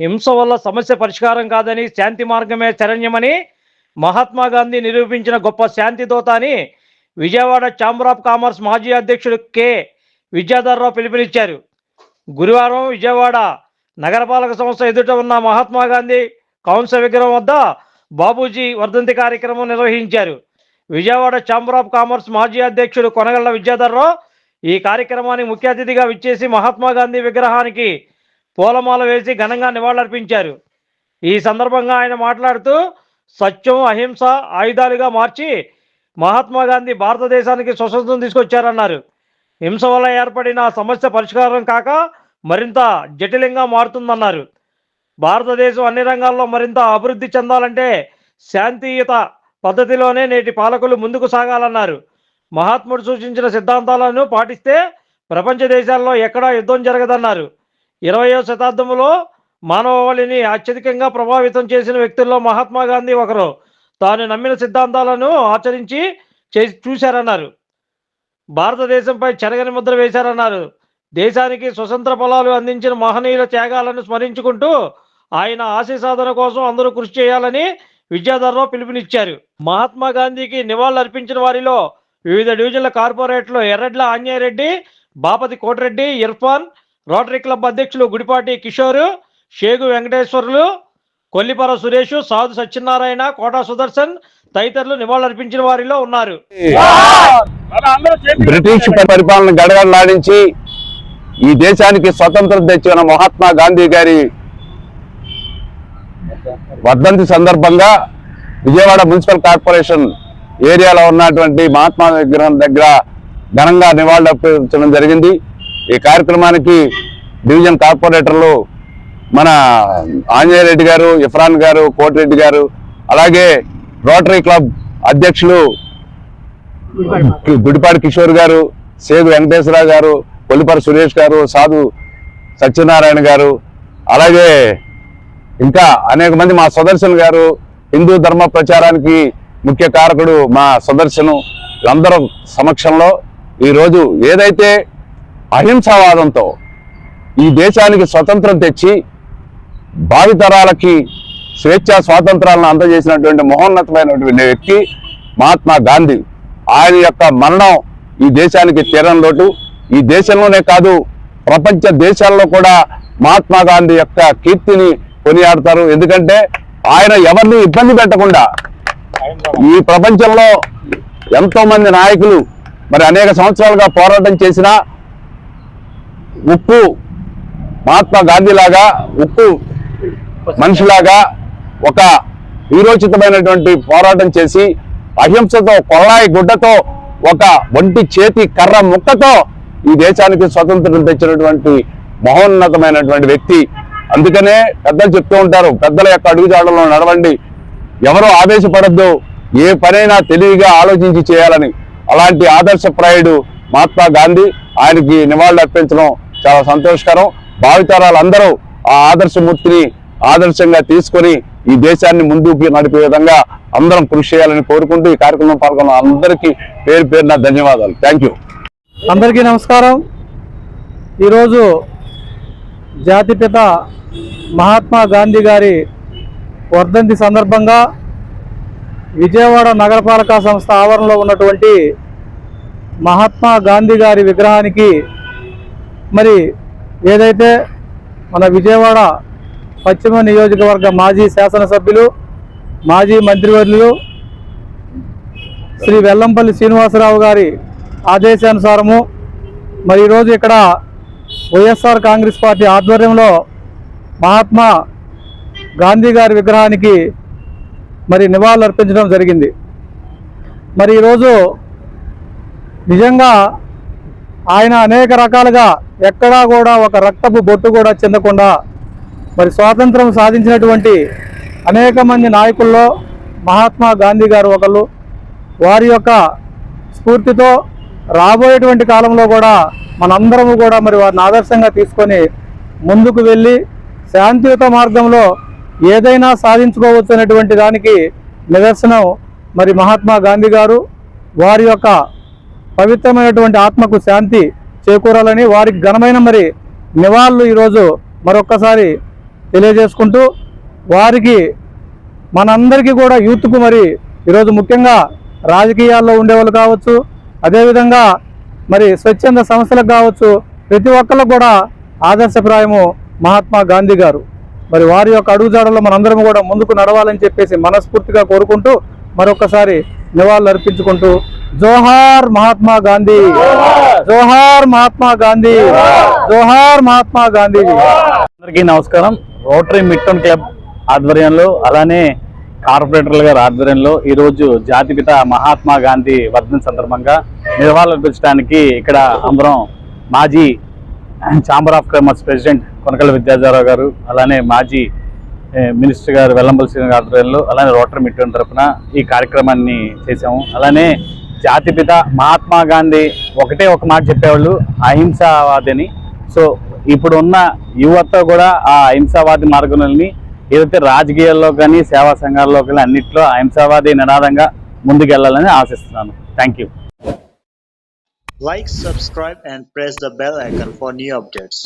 హింస వల్ల సమస్య పరిష్కారం కాదని శాంతి మార్గమే శరణ్యమని మహాత్మా గాంధీ నిరూపించిన గొప్ప శాంతి దోత అని విజయవాడ ఛాంబర్ ఆఫ్ కామర్స్ మాజీ అధ్యక్షుడు కె. విద్యాధర్రావు పిలుపునిచ్చారు. గురువారం విజయవాడ నగరపాలక సంస్థ ఎదుట ఉన్న మహాత్మా గాంధీ కౌన్సిల్ విగ్రహం వద్ద బాబూజీ వర్ధంతి కార్యక్రమం నిర్వహించారు. విజయవాడ ఛాంబర్ ఆఫ్ కామర్స్ మాజీ అధ్యక్షుడు కొనగళ్ళ విద్యాధర్రావు ఈ కార్యక్రమానికి ముఖ్య అతిథిగా విచ్చేసి మహాత్మా గాంధీ విగ్రహానికి పూలమాల వేసి ఘనంగా నివాళులర్పించారు. ఈ సందర్భంగా ఆయన మాట్లాడుతూ సత్యం అహింస ఆయుధాలుగా మార్చి మహాత్మా గాంధీ భారతదేశానికి స్వతంత్రం తీసుకొచ్చారన్నారు. హింస వల్ల ఏర్పడిన సమస్య పరిష్కారం కాక మరింత జటిలంగా మారుతుందన్నారు. భారతదేశం అన్ని రంగాల్లో మరింత అభివృద్ధి చెందాలంటే శాంతియుత పద్ధతిలోనే నేటి పాలకులు ముందుకు సాగాలన్నారు. మహాత్ముడు సూచించిన సిద్ధాంతాలను పాటిస్తే ప్రపంచ దేశాల్లో ఎక్కడా యుద్ధం జరగదన్నారు. ఇరవయో శతాబ్దంలో మానవాళిని అత్యధికంగా ప్రభావితం చేసిన వ్యక్తుల్లో మహాత్మా గాంధీ ఒకరు. తాను నమ్మిన సిద్ధాంతాలను ఆచరించి చూశారన్నారు. భారతదేశంపై చెరగని ముద్ర వేశారన్నారు. దేశానికి స్వతంత్ర ఫలాలు అందించిన మహనీయుల త్యాగాలను స్మరించుకుంటూ ఆయన ఆశయ సాధన కోసం అందరూ కృషి చేయాలని విద్యాధర్రావు పిలుపునిచ్చారు. మహాత్మా గాంధీకి నివాళులు అర్పించిన వారిలో వివిధ డివిజన్ల కార్పొరేట్లు ఎర్రడ్ల ఆంజనేయరెడ్డి బాపతి కోటిరెడ్డి ఇర్ఫాన్ రోటరీ క్లబ్ అధ్యక్షులు గుడిపాటి కిషోర్ షేగు వెంకటేశ్వర్లు కొల్లిపర సురేష్ సాధు సత్యనారాయణ కోటా సుదర్శన్ తదితరులు నివాళులర్పించిన వారిలో ఉన్నారు. బ్రిటిష్ పరిపాలన గడగడలాడించి ఈ దేశానికి స్వతంత్రం తెచ్చిన మహాత్మా గాంధీ గారి వర్ధంతి సందర్భంగా విజయవాడ మున్సిపల్ కార్పొరేషన్ ఏరియాలో ఉన్నటువంటి మహాత్మా విగ్రహం దగ్గర ఘనంగా నివాళులర్పించడం జరిగింది. ఈ కార్యక్రమానికి డివిజన్ కార్పొరేటర్లు మన ఆంజనేయరెడ్డి గారు ఇఫ్రాన్ గారు కోటిరెడ్డి గారు అలాగే రోటరీ క్లబ్ అధ్యక్షులు గుడిపాడు కిషోర్ గారు సేగు వెంకటేశ్వరరావు గారు కొల్లిపారు సురేష్ గారు సాధు సత్యనారాయణ గారు అలాగే ఇంకా అనేక మంది మా సుదర్శన్ గారు హిందూ ధర్మ ప్రచారానికి ముఖ్య కారకుడు మా సుదర్శను వీళ్ళందరూ సమక్షంలో ఈరోజు ఏదైతే అహింసావాదంతో ఈ దేశానికి స్వతంత్రం తెచ్చి భావితరాలకి స్వేచ్ఛా స్వాతంత్రాలను అందజేసినటువంటి మహోన్నతమైనటువంటి వ్యక్తి మహాత్మా గాంధీ. ఆయన యొక్క మరణం ఈ దేశానికి తీరం లోటు. ఈ దేశంలోనే కాదు ప్రపంచ దేశాల్లో కూడా మహాత్మా గాంధీ యొక్క కీర్తిని కొనియాడతారు. ఎందుకంటే ఆయన ఎవరిని ఇబ్బంది పెట్టకుండా ఈ ప్రపంచంలో ఎంతోమంది నాయకులు మరి అనేక సంవత్సరాలుగా పోరాటం చేసినా ఉప్పు మహాత్మా గాంధీ లాగా ఉప్పు మనిషిలాగా ఒక వీరోచితమైనటువంటి పోరాటం చేసి అహింసతో కొల్లాయి గుడ్డతో ఒక ఒంటి చేతి కర్ర ముక్కతో ఈ దేశానికి స్వతంత్రం తెచ్చినటువంటి మహోన్నతమైనటువంటి వ్యక్తి. అందుకనే పెద్దలు చెప్తూ ఉంటారు పెద్దల యొక్క అడుగుజాడలో నడవండి. ఎవరో ఆవేశపడద్దు ఏ పనైనా తెలివిగా ఆలోచించి చేయాలని. అలాంటి ఆదర్శప్రాయుడు మహాత్మా గాంధీ ఆయనకి నివాళులు అర్పించడం చాలా సంతోషకరం. భావితరాలందరూ ఆ ఆదర్శమూర్తిని ఆదర్శంగా తీసుకొని ఈ దేశాన్ని ముందుకు నడిపే విధంగా అందరం కృషి చేయాలని కోరుకుంటూ ఈ కార్యక్రమం పాల్గొన్న అందరికీ పేరు పేరున ధన్యవాదాలు. థ్యాంక్ యూ అందరికీ నమస్కారం. ఈరోజు జాతిపిత మహాత్మా గాంధీ గారి వర్ధంతి సందర్భంగా విజయవాడ నగరపాలక సంస్థ ఆవరణలో ఉన్నటువంటి మహాత్మా గాంధీ గారి విగ్రహానికి మరి ఏదైతే మన విజయవాడ పశ్చిమ నియోజకవర్గ మాజీ శాసనసభ్యులు మాజీ మంత్రివర్యులు శ్రీ వెల్లంపల్లి శ్రీనివాసరావు గారి ఆదేశానుసారము మరి ఈరోజు ఇక్కడ వైఎస్ఆర్ కాంగ్రెస్ పార్టీ ఆధ్వర్యంలో మహాత్మా గాంధీ గారి విగ్రహానికి మరి నివాళులు అర్పించడం జరిగింది. మరి ఈరోజు నిజంగా ఆయన అనేక రకాలుగా ఎక్కడా కూడా ఒక రక్తపు బొట్టు కూడా చెందకుండా మరి స్వాతంత్రం సాధించినటువంటి అనేక మంది నాయకుల్లో మహాత్మా గాంధీ గారు ఒకళ్ళు. వారి యొక్క స్ఫూర్తితో రాబోయేటువంటి కాలంలో కూడా మనందరము కూడా మరి వారిని ఆదర్శంగా తీసుకొని ముందుకు వెళ్ళి శాంతియుత మార్గంలో ఏదైనా సాధించుకోవచ్చు అనేటువంటి దానికి నిదర్శనం మరి మహాత్మా గాంధీ గారు. వారి యొక్క పవిత్రమైనటువంటి ఆత్మకు శాంతి చేకూరాలని వారికి ఘనమైన మరి నివాళులు ఈరోజు మరొక్కసారి తెలియజేసుకుంటూ వారికి మనందరికీ కూడా యూత్కు మరి ఈరోజు ముఖ్యంగా రాజకీయాల్లో ఉండేవాళ్ళు కావచ్చు అదేవిధంగా మరి స్వచ్ఛంద సంస్థలకు కావచ్చు ప్రతి ఒక్కరికి కూడా ఆదర్శప్రాయము మహాత్మా గాంధీ గారు. మరి వారి యొక్క అడుగుజాడల్లో మనందరం కూడా ముందుకు నడవాలని చెప్పేసి మనస్ఫూర్తిగా కోరుకుంటూ మరొకసారి నివాళులు అర్పించుకుంటూ జోహార్ మహాత్మా గాంధీ జోహార్! మహాత్మా గాంధీ జోహార్! మహాత్మా గాంధీజీ అందరికీ నమస్కారం. రోటరీ మిట్టన్ క్లబ్ ఆధ్వర్యంలో అలానే కార్పొరేటర్ల గారి ఆధ్వర్యంలో ఈరోజు జాతిపిత మహాత్మా గాంధీ వర్ధన్ సందర్భంగా నిర్వహించడానికి ఇక్కడ అందరం మాజీ chamber of commerce president Konakala Vidyadhararao గారు అలానే మాజీ మినిస్టర్ గారు వెల్లంపల్లి శ్రీని ఆధ్వర్యంలో అలానే రోటరీ మిట్టన్ తరఫున ఈ కార్యక్రమాన్ని చేశాము. అలానే జాతిపిత మహాత్మా గాంధీ ఒకటే ఒక మాట చెప్పేవాళ్ళు అహింసావాదిని. సో ఇప్పుడు ఉన్న యువత కూడా ఆ అహింసావాది మార్గంలోని ఏదైతే రాజకీయాల్లో కానీ సేవా సంఘాల్లో కానీ అన్నింటిలో అహింసావాది నినాదంగా ముందుకెళ్ళాలని ఆశిస్తున్నాను. Thank you like subscribe and press the bell icon for new updates